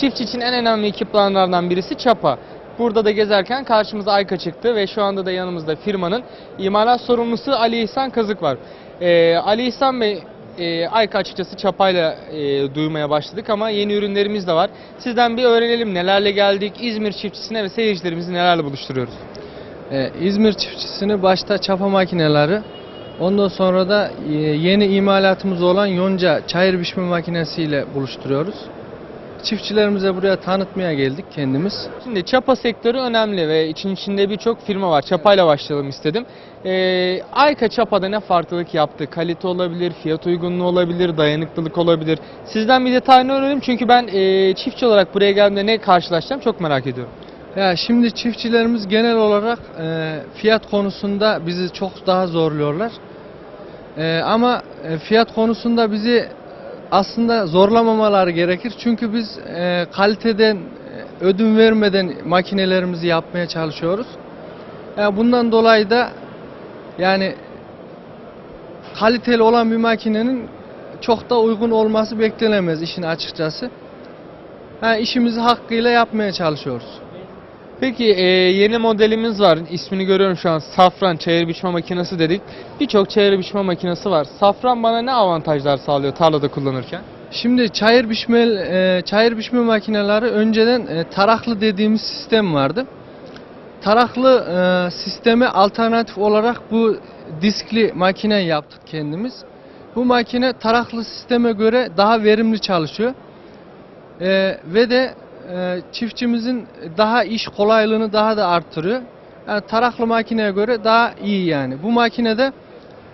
Çiftçi için en önemli ekipmanlardan birisi çapa. Burada da gezerken karşımıza Ayka çıktı ve şu anda da yanımızda firmanın imalat sorumlusu Ali İhsan Kazık var. Ee, Ali İhsan Bey, e, Ayka açıkçası çapayla e, duymaya başladık ama yeni ürünlerimiz de var. Sizden bir öğrenelim nelerle geldik, İzmir çiftçisine ve seyircilerimizi nelerle buluşturuyoruz. Ee, İzmir çiftçisini başta çapa makineleri, ondan sonra da e, yeni imalatımız olan yonca çayır biçme makinesiyle buluşturuyoruz. Çiftçilerimize buraya tanıtmaya geldik kendimiz. Şimdi çapa sektörü önemli ve için içinde birçok firma var. Çapayla başlayalım istedim. Ee, Ayka çapada ne farklılık yaptı? Kalite olabilir, fiyat uygunluğu olabilir, dayanıklılık olabilir. Sizden bir detayını öğrenelim çünkü ben e, çiftçi olarak buraya geldiğimde ne karşılaşacağım çok merak ediyorum. Ya şimdi çiftçilerimiz genel olarak e, fiyat konusunda bizi çok daha zorluyorlar. E, ama e, fiyat konusunda bizi aslında zorlamamaları gerekir. Çünkü biz e, kaliteden e, ödün vermeden makinelerimizi yapmaya çalışıyoruz. Ya bundan dolayı da yani kaliteli olan bir makinenin çok da uygun olması beklenemez işin açıkçası. Ha, işimizi hakkıyla yapmaya çalışıyoruz. Peki e, yeni modelimiz var. İsmini görüyorum şu an. Safran çayır biçme makinesi dedik. Birçok çayır biçme makinesi var. Safran bana ne avantajlar sağlıyor tarlada kullanırken? Şimdi çayır biçme e, çayır biçme makineleri önceden e, taraklı dediğimiz sistem vardı. Taraklı e, sisteme alternatif olarak bu diskli makine yaptık kendimiz. Bu makine taraklı sisteme göre daha verimli çalışıyor. E, ve de çiftçimizin daha iş kolaylığını daha da arttırıyor. Yani taraklı makineye göre daha iyi yani. Bu makinede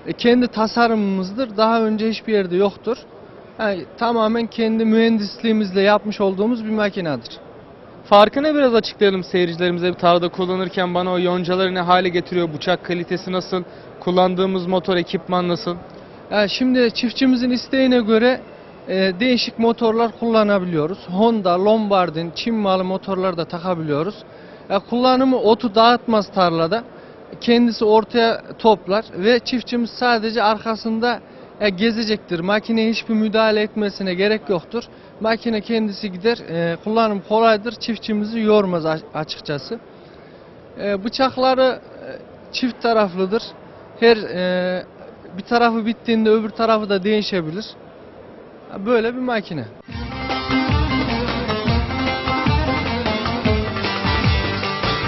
e, kendi tasarımımızdır. Daha önce hiçbir yerde yoktur. Yani tamamen kendi mühendisliğimizle yapmış olduğumuz bir makinedir. Farkını biraz açıklayalım seyircilerimize bir tarlada kullanırken bana o yoncaları ne hale getiriyor, bıçak kalitesi nasıl, kullandığımız motor ekipman nasıl? Yani şimdi çiftçimizin isteğine göre e, değişik motorlar kullanabiliyoruz. Honda, Lombard'in, Çin malı motorlar da takabiliyoruz. Ya kullanımı otu dağıtmaz tarlada. Kendisi ortaya toplar ve çiftçimiz sadece arkasında ya gezecektir. Makineye hiçbir müdahale etmesine gerek yoktur. Makine kendisi gider. E, kullanım kolaydır. Çiftçimizi yormaz açıkçası. E, bıçakları e, çift taraflıdır. Her e, bir tarafı bittiğinde öbür tarafı da değişebilir. Böyle bir makine.